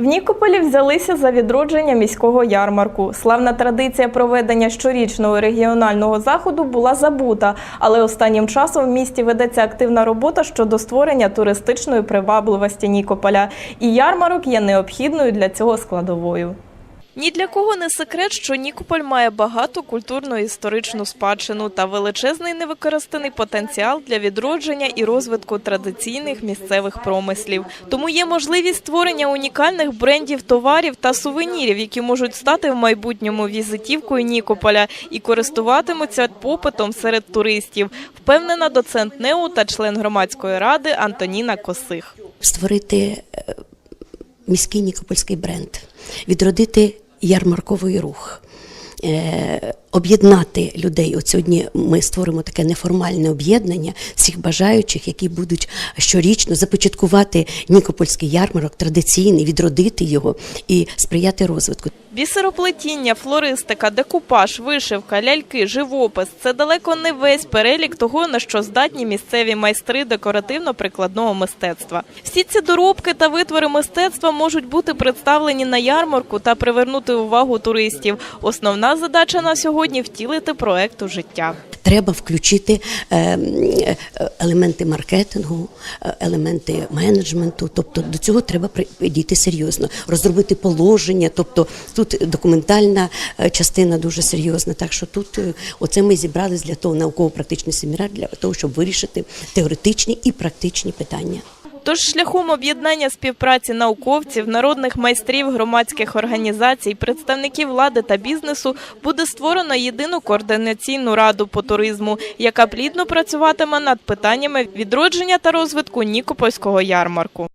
В Нікополі взялися за відродження міського ярмарку. Славна традиція проведення щорічного регіонального заходу була забута, але останнім часом в місті ведеться активна робота щодо створення туристичної привабливості Нікополя. І ярмарок є необхідною для цього складовою. Ні для кого не секрет, що Нікополь має багату культурно-історичну спадщину та величезний невикористаний потенціал для відродження і розвитку традиційних місцевих промислів. Тому є можливість створення унікальних брендів товарів та сувенірів, які можуть стати в майбутньому візитівкою Нікополя і користуватимуться попитом серед туристів. Впевнена доцент НЕУ та член громадської ради Антоніна Косих. створити е, міський нікопольський бренд, відродити ярмарковий рух. Об'єднати людей. От сьогодні ми створимо таке неформальне об'єднання всіх бажаючих, які будуть щорічно започаткувати Нікопольський ярмарок, традиційний, відродити його і сприяти розвитку. Бісероплетіння, флористика, декупаж, вишивка, ляльки, живопис це далеко не весь перелік того, на що здатні місцеві майстри декоративно-прикладного мистецтва. Всі ці доробки та витвори мистецтва можуть бути представлені на ярмарку та привернути увагу туристів. Основна задача на сьогодні втілити проект у життя. Треба включити е, е, елементи маркетингу, е, елементи менеджменту. Тобто до цього треба підійти серйозно, розробити положення. Тобто тут документальна частина дуже серйозна. Так що тут оце ми зібрались для того науково-практичний семінар для того, щоб вирішити теоретичні і практичні питання. Тож шляхом об'єднання співпраці науковців, народних майстрів, громадських організацій, представників влади та бізнесу буде створено єдину координаційну раду по туризму, яка плідно працюватиме над питаннями відродження та розвитку Нікопольського ярмарку.